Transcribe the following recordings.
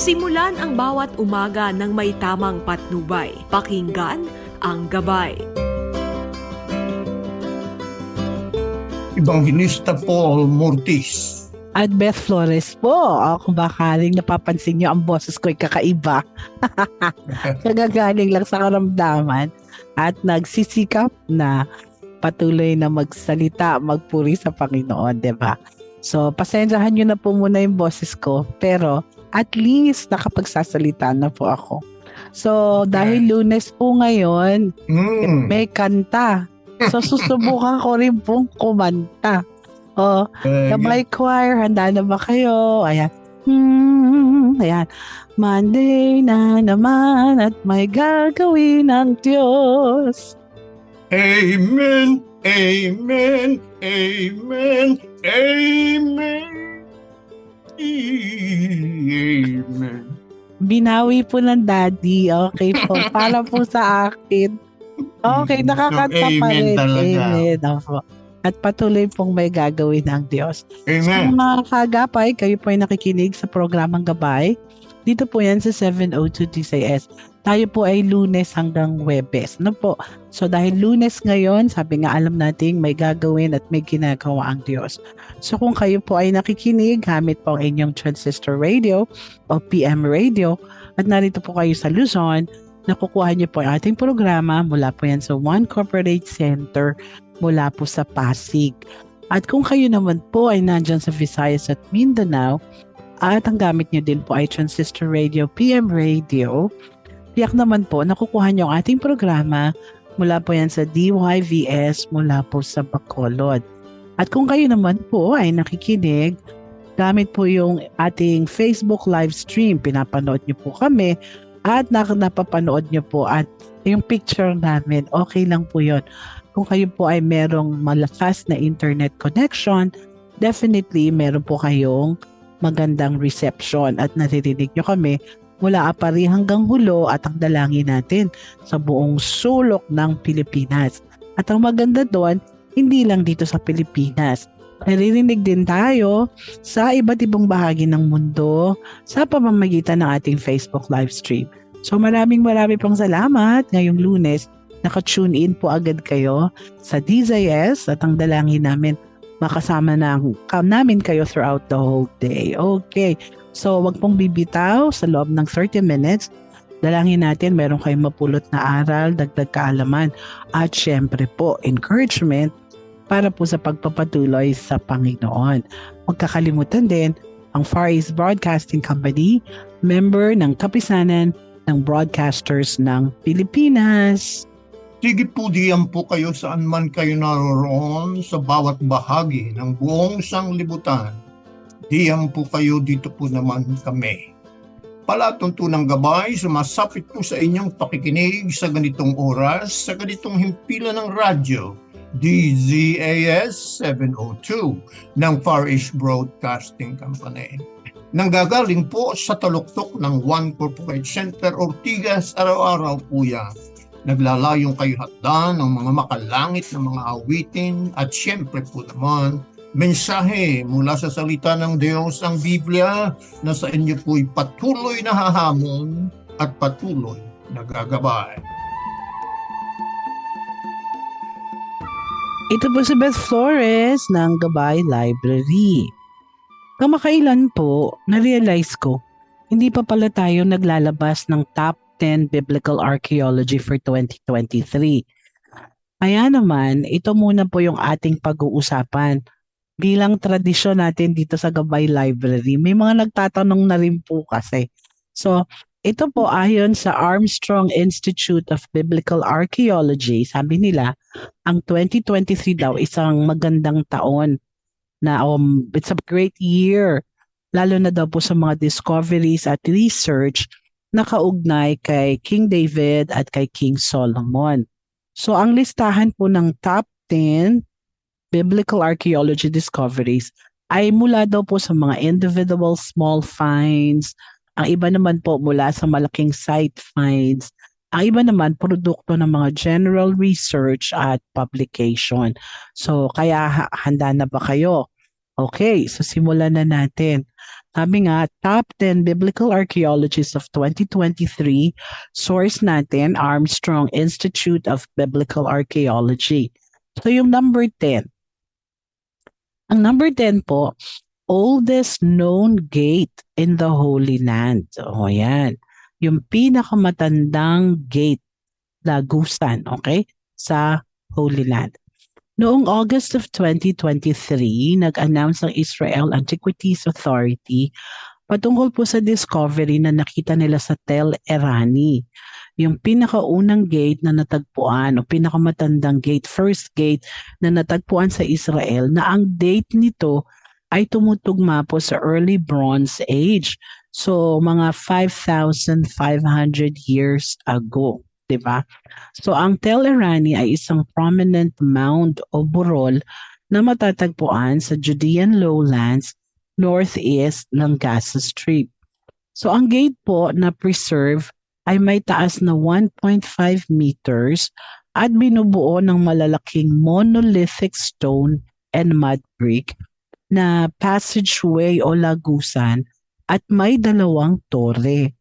Simulan ang bawat umaga ng may tamang patnubay. Pakinggan ang gabay. Evangelista Paul Mortis. At Beth Flores po. O, kung bakaling napapansin nyo, ang boses ko ay kakaiba. Kagagaling lang sa karamdaman at nagsisikap na patuloy na magsalita, magpuri sa Panginoon, di ba? So, pasensyahan nyo na po muna yung boses ko. Pero, at least nakapagsasalita na po ako. So, dahil lunes po ngayon, Mm. may kanta. So, susubukan ko rin pong kumanta. Oh, Eh, Gabay choir, handa na ba kayo? Ayan. Hmm, ayan. Monday na naman at may gagawin ang Diyos. Amen, amen, amen, amen. Amen. Binawi po ng daddy. Okay po. Para po sa akin. Okay, nakakanta So, pa rin. talaga. Amen. Opo. At patuloy pong may gagawin ng Diyos. So Amen. mga kagapay, kayo po ay nakikinig sa programang Gabay. Dito po yan sa 702 DCS. Tayo po ay lunes hanggang webes. Ano po? So dahil lunes ngayon, sabi nga alam nating may gagawin at may ginagawa ang Diyos. So kung kayo po ay nakikinig, gamit po ang inyong transistor radio o PM radio at narito po kayo sa Luzon, nakukuha niyo po ang ating programa mula po yan sa One Corporate Center mula po sa Pasig. At kung kayo naman po ay nandyan sa Visayas at Mindanao, at ang gamit nyo din po ay Transistor Radio, PM Radio, tiyak naman po, nakukuha nyo ang ating programa mula po yan sa DYVS, mula po sa Bacolod. At kung kayo naman po ay nakikinig, gamit po yung ating Facebook live stream, pinapanood nyo po kami, at napapanood nyo po at yung picture namin, okay lang po yon kung kayo po ay merong malakas na internet connection, definitely meron po kayong magandang reception at naririnig nyo kami mula apari hanggang hulo at ang dalangin natin sa buong sulok ng Pilipinas. At ang maganda doon, hindi lang dito sa Pilipinas. Naririnig din tayo sa iba't ibang bahagi ng mundo sa pamamagitan ng ating Facebook live stream. So maraming maraming pong salamat ngayong lunes naka-tune in po agad kayo sa DZS at ang dalangin namin makasama na namin kayo throughout the whole day. Okay. So, wag pong bibitaw sa loob ng 30 minutes. Dalangin natin meron kayong mapulot na aral, dagdag kaalaman, at syempre po, encouragement para po sa pagpapatuloy sa Panginoon. Huwag din ang Far East Broadcasting Company, member ng kapisanan ng broadcasters ng Pilipinas. Sige po diyan po kayo saan man kayo naroon sa bawat bahagi ng buong sanglibutan. Diyan po kayo dito po naman kami. Palatuntunang gabay, sumasapit po sa inyong pakikinig sa ganitong oras, sa ganitong himpilan ng radyo, DZAS 702 ng Far East Broadcasting Company. Nanggagaling po sa taluktok ng One Corporate Center Ortigas araw-araw po yan naglalayong kayo hatdan ng mga makalangit na mga awitin at syempre po naman, mensahe mula sa salita ng Diyos ang Biblia na sa inyo po'y patuloy na hahamon at patuloy na gagabay. Ito po si Beth Flores ng Gabay Library. Kamakailan po, na-realize ko, hindi pa pala tayo naglalabas ng top 10 Biblical Archaeology for 2023. Kaya naman, ito muna po yung ating pag-uusapan. Bilang tradisyon natin dito sa Gabay Library, may mga nagtatanong na rin po kasi. So, ito po ayon sa Armstrong Institute of Biblical Archaeology, sabi nila, ang 2023 daw isang magandang taon na um, it's a great year lalo na daw po sa mga discoveries at research na kaugnay kay King David at kay King Solomon. So ang listahan po ng top 10 biblical archaeology discoveries ay mula daw po sa mga individual small finds, ang iba naman po mula sa malaking site finds, ang iba naman produkto ng mga general research at publication. So kaya ha- handa na ba kayo? Okay, so simulan na natin. Sabi nga, top 10 biblical archaeologists of 2023, source natin, Armstrong Institute of Biblical Archaeology. So yung number 10. Ang number 10 po, oldest known gate in the Holy Land. O yan. Yung pinakamatandang gate, lagusan, okay? Sa Holy Land. Noong August of 2023, nag-announce ang Israel Antiquities Authority patungkol po sa discovery na nakita nila sa Tel Erani. Yung pinakaunang gate na natagpuan o pinakamatandang gate, first gate na natagpuan sa Israel na ang date nito ay tumutugma po sa early Bronze Age. So mga 5,500 years ago. 'di ba? So ang Tel Erani ay isang prominent mound o burol na matatagpuan sa Judean lowlands northeast ng Gaza Strip. So ang gate po na preserve ay may taas na 1.5 meters at binubuo ng malalaking monolithic stone and mud brick na passageway o lagusan at may dalawang tore.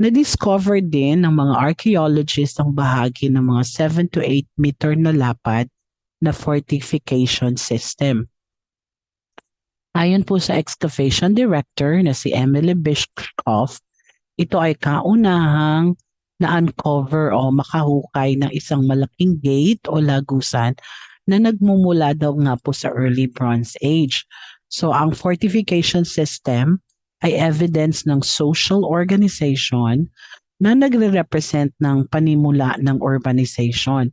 Na-discover din ng mga archaeologists ang bahagi ng mga 7 to 8 meter na lapad na fortification system. Ayon po sa excavation director na si Emily Bishkoff, ito ay kaunahang na-uncover o makahukay ng isang malaking gate o lagusan na nagmumula daw nga po sa early Bronze Age. So ang fortification system ay evidence ng social organization na nagre-represent ng panimula ng urbanization.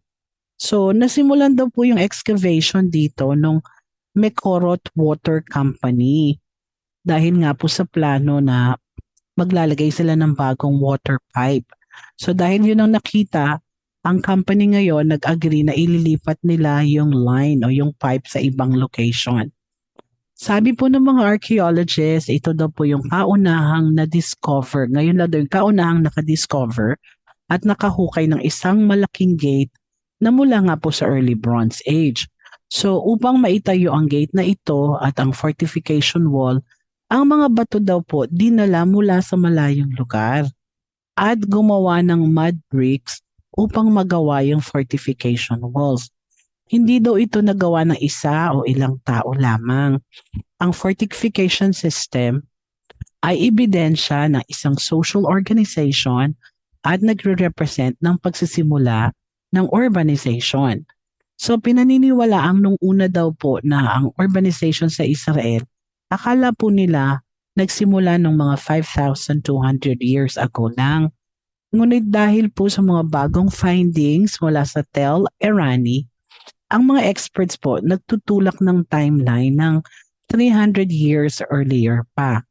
So, nasimulan daw po yung excavation dito nung Mekorot Water Company dahil nga po sa plano na maglalagay sila ng bagong water pipe. So dahil yun ang nakita, ang company ngayon nag-agree na ililipat nila yung line o yung pipe sa ibang location. Sabi po ng mga archaeologists, ito daw po yung kaunahang na-discover. Ngayon na daw yung kaunahang nakadiscover at nakahukay ng isang malaking gate na mula nga po sa early Bronze Age. So upang maitayo ang gate na ito at ang fortification wall, ang mga bato daw po dinala mula sa malayong lugar at gumawa ng mud bricks upang magawa yung fortification walls. Hindi daw ito nagawa ng isa o ilang tao lamang. Ang fortification system ay ebidensya ng isang social organization at nagre-represent ng pagsisimula ng urbanization. So pinaniniwala ang nung una daw po na ang urbanization sa Israel, akala po nila nagsimula ng mga 5,200 years ago lang. Ngunit dahil po sa mga bagong findings mula sa Tel Erani, ang mga experts po nagtutulak ng timeline ng 300 years earlier pa.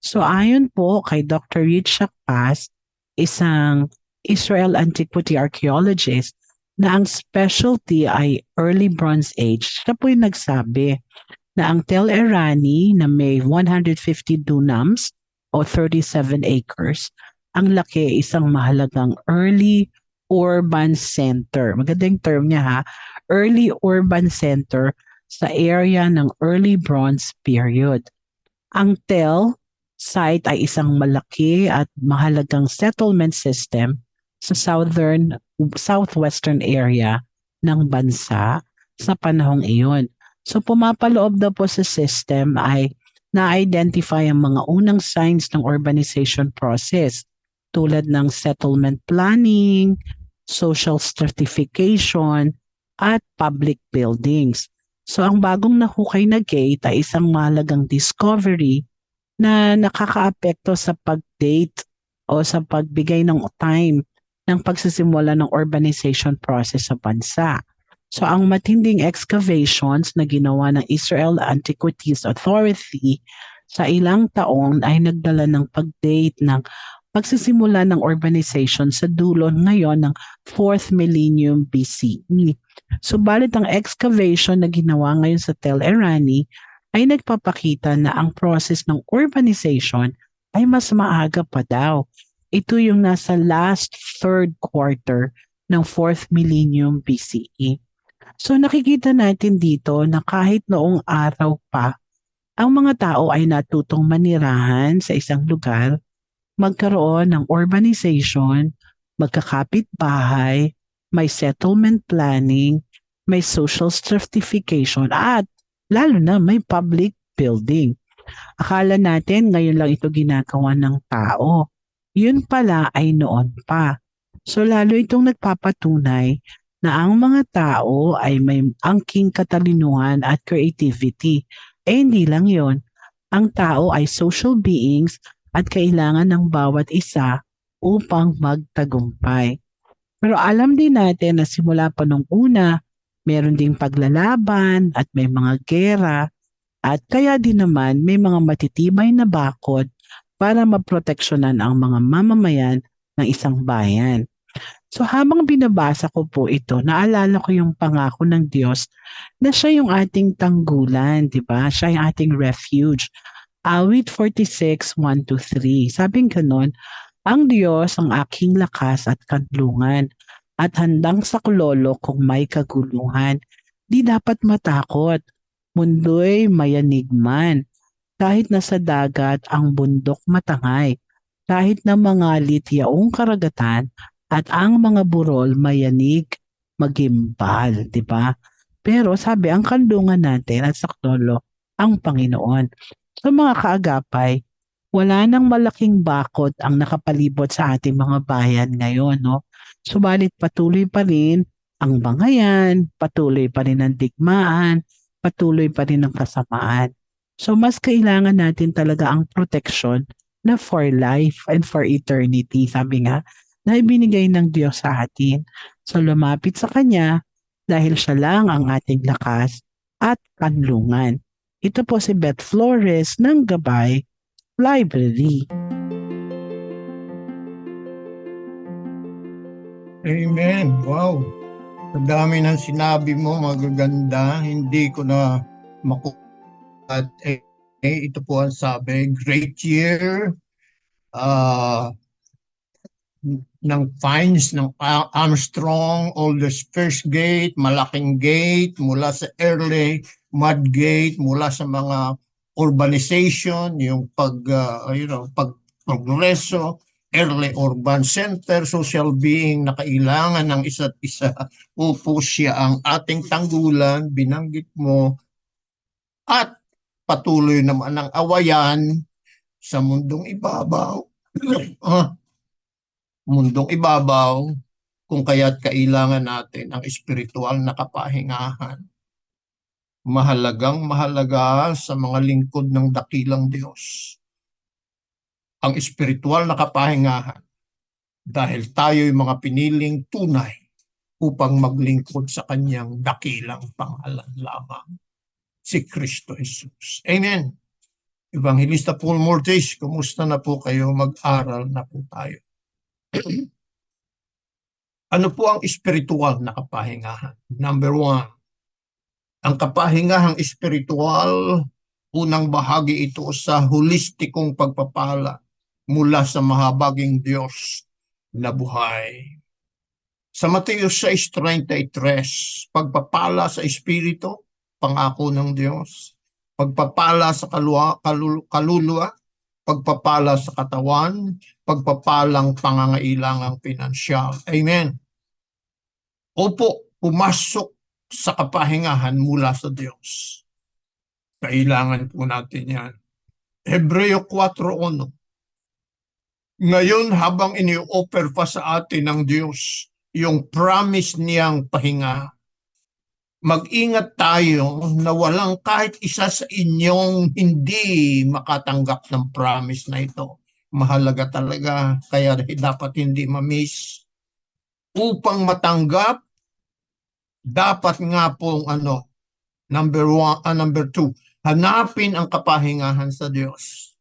So ayon po kay Dr. Yitzhak Paz, isang Israel antiquity archaeologist, na ang specialty ay early Bronze Age, siya po yung nagsabi na ang Tel Erani na may 150 dunams o 37 acres, ang laki isang mahalagang early urban center. Magandang term niya ha, early urban center sa area ng early bronze period. Ang Tel site ay isang malaki at mahalagang settlement system sa southern southwestern area ng bansa sa panahong iyon. So pumapaloob daw po sa system ay na-identify ang mga unang signs ng urbanization process tulad ng settlement planning, social stratification, at public buildings. So ang bagong nahukay na gate ay isang mahalagang discovery na nakakaapekto sa pag-date o sa pagbigay ng time ng pagsisimula ng urbanization process sa bansa. So ang matinding excavations na ginawa ng Israel Antiquities Authority sa ilang taon ay nagdala ng pag-date ng pagsisimula ng urbanization sa dulo ngayon ng 4th millennium BCE. Subalit ang excavation na ginawa ngayon sa Tel Erani ay nagpapakita na ang process ng urbanization ay mas maaga pa daw. Ito yung nasa last third quarter ng 4th millennium BCE. So nakikita natin dito na kahit noong araw pa ang mga tao ay natutong manirahan sa isang lugar, magkaroon ng urbanization, magkakapit bahay, may settlement planning, may social stratification at lalo na may public building. Akala natin ngayon lang ito ginagawa ng tao. Yun pala ay noon pa. So lalo itong nagpapatunay na ang mga tao ay may angking katalinuhan at creativity. Eh hindi lang yon. Ang tao ay social beings at kailangan ng bawat isa upang magtagumpay. Pero alam din natin na simula pa nung una, meron ding paglalaban at may mga gera at kaya din naman may mga matitibay na bakod para maproteksyonan ang mga mamamayan ng isang bayan. So habang binabasa ko po ito, naalala ko yung pangako ng Diyos na siya yung ating tanggulan, di ba? Siya yung ating refuge. Awit 46, 1 to 3. Sabing ganon, ang Diyos ang aking lakas at kanlungan at handang saklolo kung may kaguluhan. Di dapat matakot. Mundo'y mayanigman. Kahit nasa dagat ang bundok matangay. Kahit na mga lityaong karagatan at ang mga burol mayanig magimbal, di ba? Pero sabi, ang kandungan natin at saklolo, ang Panginoon. Sa mga kaagapay, wala nang malaking bakod ang nakapalibot sa ating mga bayan ngayon, no? Subalit patuloy pa rin ang bangayan, patuloy pa rin ang digmaan, patuloy pa rin ang kasamaan. So mas kailangan natin talaga ang protection na for life and for eternity, sabi nga, na ibinigay ng Diyos sa atin. So lumapit sa Kanya dahil siya lang ang ating lakas at kanlungan. Ito po si Beth Flores ng Gabay Library. Amen. Wow. Sa dami ng sinabi mo, magaganda. Hindi ko na maku... At eh, ito po ang sabi, great year uh, ng fines ng Ar- Armstrong, Oldest First Gate, Malaking Gate, mula sa early Mud Gate, mula sa mga urbanization, yung pag, uh, you know, pag progreso, early urban center, social being na kailangan ng isa't isa. Upo siya ang ating tanggulan, binanggit mo, at patuloy naman ang awayan sa mundong ibabaw. Ah, mundong ibabaw, kung kaya't kailangan natin ang espiritual na kapahingahan. Mahalagang mahalaga sa mga lingkod ng dakilang Diyos ang espiritual na kapahingahan dahil tayo'y mga piniling tunay upang maglingkod sa kanyang dakilang pangalan lamang, si Kristo Jesus. Amen. Evangelista Paul Mortis, kumusta na po kayo? Mag-aral na po tayo. ano po ang espiritual na kapahingahan? Number one, ang kapahingahang espiritual, unang bahagi ito sa holistikong pagpapala mula sa mahabaging Diyos na buhay. Sa Mateo 6.33, pagpapala sa Espiritu, pangako ng Diyos. Pagpapala sa kalua, kalul, kaluluwa, pagpapala sa katawan, pagpapalang pangangailangang pinansyal. Amen. Opo, pumasok sa kapahingahan mula sa Diyos. Kailangan po natin yan. Hebreo 4.1 Ngayon habang ini-offer pa sa atin ng Diyos yung promise niyang pahinga, mag-ingat tayo na walang kahit isa sa inyong hindi makatanggap ng promise na ito. Mahalaga talaga, kaya dapat hindi ma-miss. Upang matanggap, dapat nga pong ano, number one, ah, number two, hanapin ang kapahingahan sa Diyos.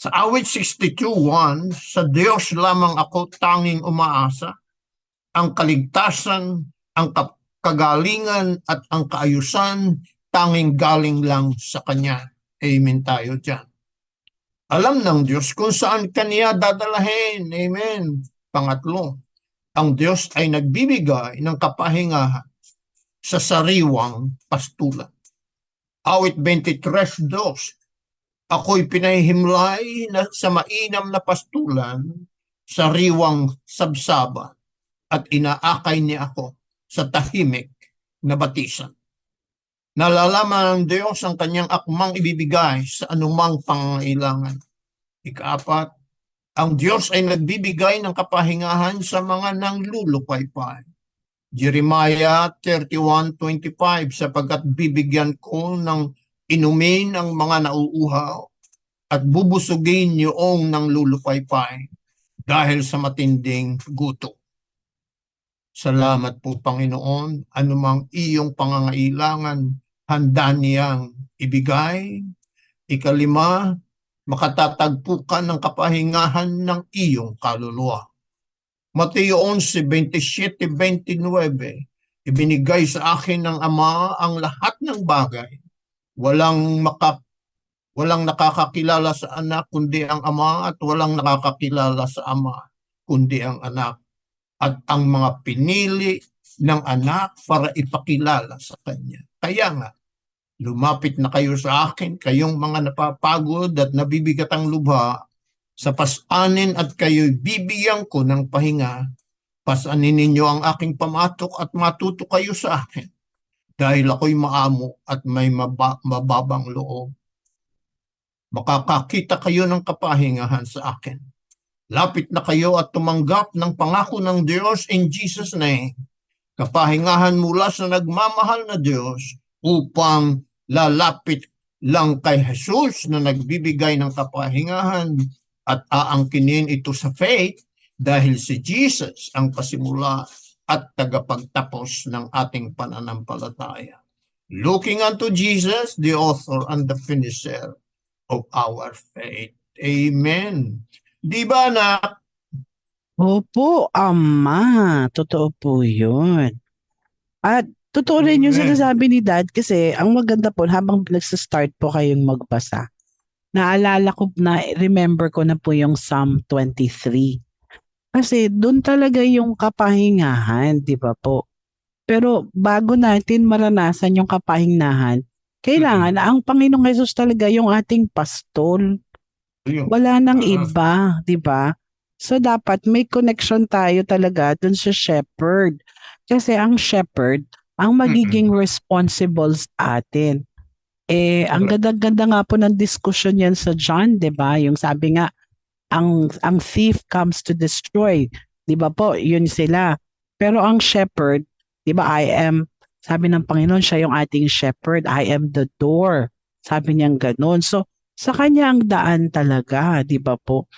Sa awit 62.1, sa Diyos lamang ako tanging umaasa, ang kaligtasan, ang kap- kagalingan at ang kaayusan tanging galing lang sa Kanya. Amen tayo dyan. Alam ng Diyos kung saan Kanya dadalahin. Amen. Pangatlo, ang Diyos ay nagbibigay ng kapahingahan sa sariwang pastulan. Awit 23.2 Ako'y pinahimlay na sa mainam na pastulan sa riwang sabsaba at inaakay niya ako sa tahimik na batisan. Nalalaman ng Diyos ang kanyang akmang ibibigay sa anumang pangailangan. Ikaapat, ang Diyos ay nagbibigay ng kapahingahan sa mga nanglulupaypay. Jeremiah 31.25 sapagkat bibigyan ko ng inumin ang mga nauuhaw at bubusugin niyoong nanglulupaypay dahil sa matinding gutom. Salamat po Panginoon, anumang iyong pangangailangan, handa niyang ibigay. Ikalima, makatatagpo ka ng kapahingahan ng iyong kaluluwa. Mateo 11, 27, 29, ibinigay sa akin ng Ama ang lahat ng bagay. Walang maka, walang nakakakilala sa anak kundi ang Ama at walang nakakakilala sa Ama kundi ang anak at ang mga pinili ng anak para ipakilala sa kanya. Kaya nga, lumapit na kayo sa akin, kayong mga napapagod at nabibigat ang lubha, sa pasanin at kayo'y bibigyan ko ng pahinga. Pasanin ninyo ang aking pamatok at matuto kayo sa akin. Dahil ako'y maamo at may maba- mababang loob. Makakakita kayo ng kapahingahan sa akin. Lapit na kayo at tumanggap ng pangako ng Diyos in Jesus' name. Kapahingahan mula sa nagmamahal na Diyos upang lalapit lang kay Jesus na nagbibigay ng kapahingahan at aangkinin ito sa faith dahil si Jesus ang pasimula at tagapagtapos ng ating pananampalataya. Looking unto Jesus, the author and the finisher of our faith. Amen. Di ba na Opo, ama. Totoo po yun. At totoo rin yung sinasabi ni Dad kasi ang maganda po habang nagsa-start po kayong magbasa, naalala ko na, remember ko na po yung Psalm 23. Kasi doon talaga yung kapahingahan, di ba po? Pero bago natin maranasan yung kapahingahan, kailangan ang Panginoong Yesus talaga yung ating pastol. Wala nang Ah. iba, 'di ba? So dapat may connection tayo talaga dun sa shepherd. Kasi ang shepherd ang magiging responsible sa atin. Eh ang ganda-ganda nga po ng discussion yan sa John, 'di ba? Yung sabi nga ang ang thief comes to destroy, 'di ba po? Yun sila. Pero ang shepherd, 'di ba? I am sabi ng Panginoon, siya yung ating shepherd. I am the door. Sabi niya gano'n. So, sa kanya ang daan talaga, di ba po?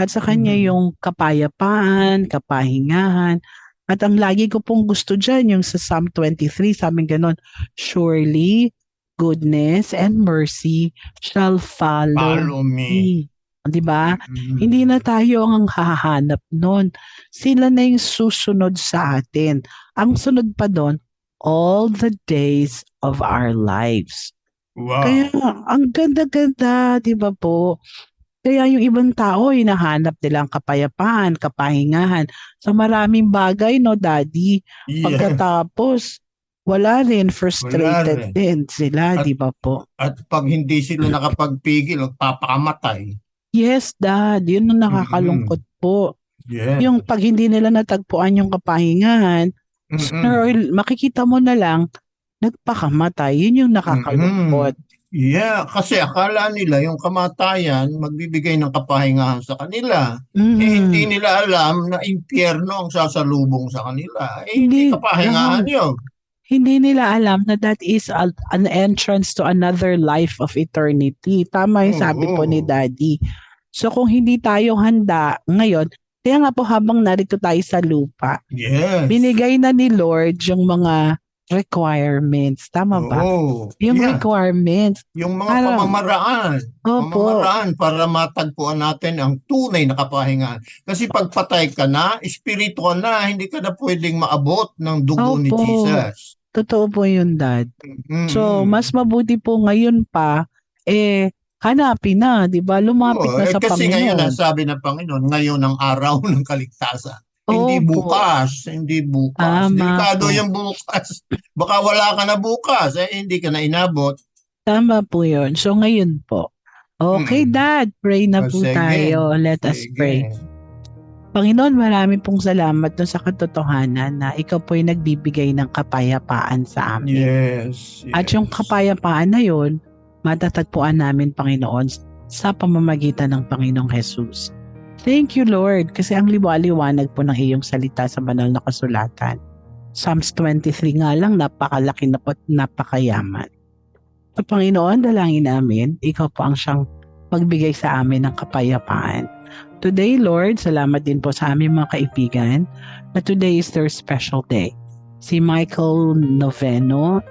At sa kanya Mhm. yung kapayapaan, kapahingahan. At ang lagi ko pong gusto dyan, yung sa Psalm 23, sabi gano'n, Surely, goodness and mercy shall follow, Follow me. me. Di ba? Mm. Hindi na tayo ang hahanap nun. Sila na yung susunod sa atin. Ang sunod pa doon, all the days of our lives. Wow. Kaya ang ganda-ganda, di ba po? Kaya yung ibang tao, hinahanap nilang kapayapaan, kapahingahan sa maraming bagay, no, Daddy? yeah. Pagkatapos, wala rin, frustrated rin. din sila, At- di ba po? At pag hindi sila nakapagpigil, magpapakamatay. Yes, Dad, yun ang nakakalungkot po. Yeah. Yung pag hindi nila natagpuan yung kapahingahan, Mm-mm. sooner or makikita mo na lang, nagpakamatay. Yun yung nakakalungkot. Yeah, kasi akala nila yung kamatayan magbibigay ng kapahingahan sa kanila. Mhm. Eh, hindi nila alam na impyerno ang sasalubong sa kanila. Eh, Hindi. hindi kapahingahan yun. Hindi nila alam na that is a- an entrance to another life of eternity. Tama yung sabi po ni Daddy. So kung hindi tayo handa ngayon, kaya nga po habang narito tayo sa lupa, Yes. binigay na ni Lord yung mga requirements. Tama ba? Oo. Yung Yeah. requirements. Yung mga Parang- pamamaraan. Opo. Pamamaraan para matagpuan natin ang tunay na kapahingahan. Kasi pag patay ka na, espiritu ka na, hindi ka na pwedeng maabot ng dugo ni Opo. Jesus. Totoo po yun, Dad. Mm. So, mas mabuti po ngayon pa, eh, hanapin na, di ba? Lumapit Oo, na eh, sa kasi ngayon Panginoon. ang sabi ng Panginoon, ngayon ang araw ng kaligtasan. Hindi Opo. bukas, hindi bukas. Tama Delikado po. yung bukas. Baka wala ka na bukas, eh hindi ka na inabot. Tama po yun. So ngayon po, okay Mm. dad, pray na O, po sige. tayo. Let us Sige. pray. Panginoon, marami pong salamat dun sa katotohanan na ikaw po yung nagbibigay ng kapayapaan sa amin. Yes. At yung yes. kapayapaan na yun, matatagpuan namin, Panginoon, sa pamamagitan ng Panginoong Jesus. Thank you, Lord, kasi ang liwa-liwanag po ng iyong salita sa banal na kasulatan. Psalms 23 nga lang, napakalaki na po at napakayaman. So, Panginoon, dalangin namin, ikaw po ang siyang magbigay sa amin ng kapayapaan. Today, Lord, salamat din po sa aming mga kaibigan na today is their special day. Si Michael Noveno,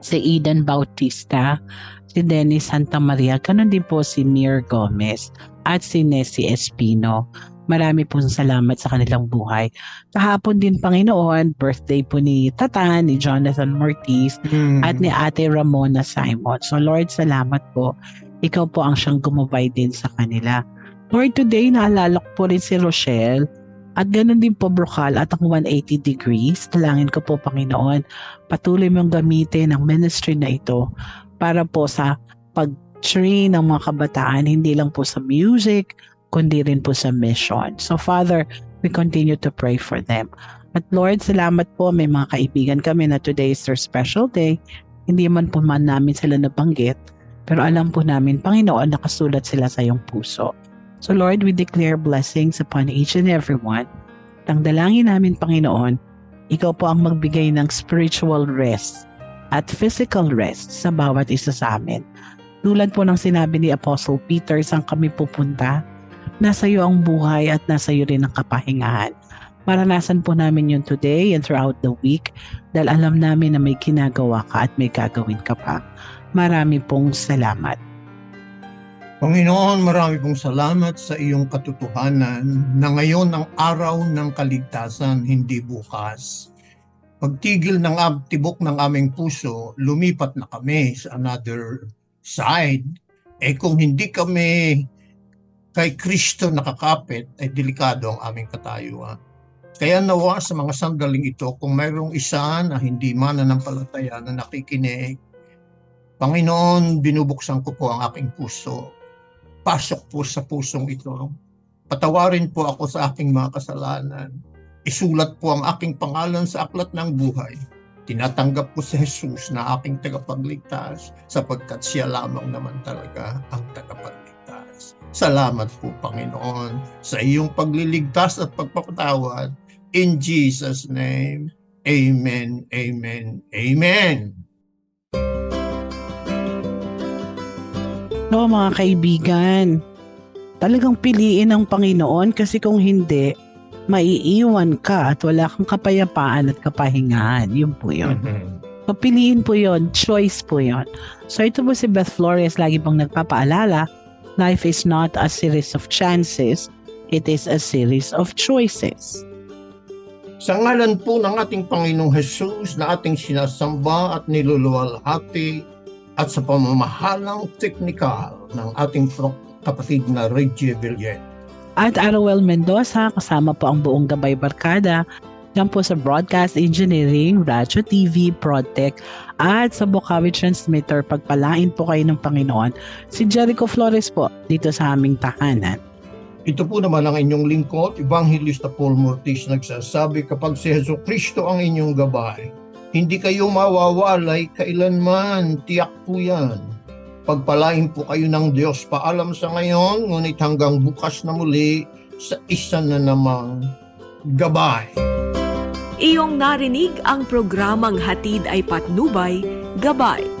si Eden Bautista, si Dennis Santa Maria, ganun din po si Nir Gomez at si Nessie Espino. Marami pong salamat sa kanilang buhay. Kahapon din, Panginoon, birthday po ni Tatan, ni Jonathan Mortiz, Mm. at ni Ate Ramona Simon. So Lord, salamat po. Ikaw po ang siyang gumabay din sa kanila. Lord, today naalala ko po rin si Rochelle at ganun din po Brocal at ang 180 degrees. Talangin ko po Panginoon, patuloy mong gamitin ang ministry na ito para po sa pag-train ng mga kabataan, hindi lang po sa music, kundi rin po sa mission. So Father, we continue to pray for them. At Lord, salamat po may mga kaibigan kami na today is their special day. Hindi man po man namin sila nabanggit, pero alam po namin, Panginoon, nakasulat sila sa iyong puso. So Lord, we declare blessings upon each and every one. Ang dalangin namin, Panginoon, ikaw po ang magbigay ng spiritual rest at physical rest sa bawat isa sa amin. Tulad po ng sinabi ni Apostle Peter, saan kami pupunta? Nasa iyo ang buhay at nasa iyo rin ang kapahingahan. Maranasan po namin yun today and throughout the week dahil alam namin na may ginagawa ka at may gagawin ka pa. Marami pong salamat. Panginoon, marami pong salamat sa iyong katotohanan na ngayon ang araw ng kaligtasan, hindi bukas. Pagtigil ng tibok ng aming puso, lumipat na kami sa another side. Eh kung hindi kami kay Kristo nakakapit, ay delikado ang aming katayuan. Kaya nawa sa mga sandaling ito, kung mayroong isa na hindi mananampalataya na nakikinig, Panginoon, binubuksan ko po ang aking puso pasok po sa pusong ito. Patawarin po ako sa aking mga kasalanan. Isulat po ang aking pangalan sa aklat ng buhay. Tinatanggap ko si Jesus na aking tagapagligtas sapagkat siya lamang naman talaga ang tagapagligtas. Salamat po Panginoon sa iyong pagliligtas at pagpapatawad. In Jesus' name, Amen, Amen, Amen. No, mga kaibigan, talagang piliin ng Panginoon kasi kung hindi, maiiwan ka at wala kang kapayapaan at kapahingahan. Yun po yun. So, piliin po yun. Choice po yun. So, ito po si Beth Flores, lagi pong nagpapaalala, life is not a series of chances, it is a series of choices. Sa ngalan po ng ating Panginoong Jesus na ating sinasamba at niluluwalhati at sa pamamahalang teknikal ng ating kapatid na Reggie Villet. At Arowel Mendoza, kasama po ang buong Gabay Barkada, dyan po sa Broadcast Engineering, Radio TV, ProdTech, at sa Bukawi Transmitter, pagpalain po kayo ng Panginoon. Si Jericho Flores po, dito sa aming tahanan. Ito po naman ang inyong lingkod, Evangelista Paul Mortis nagsasabi kapag si Heso Kristo ang inyong gabay, hindi kayo mawawalay kailanman, tiyak po yan. Pagpalain po kayo ng Diyos, paalam sa ngayon, ngunit hanggang bukas na muli sa isa na namang gabay. Iyong narinig ang programang Hatid ay Patnubay, Gabay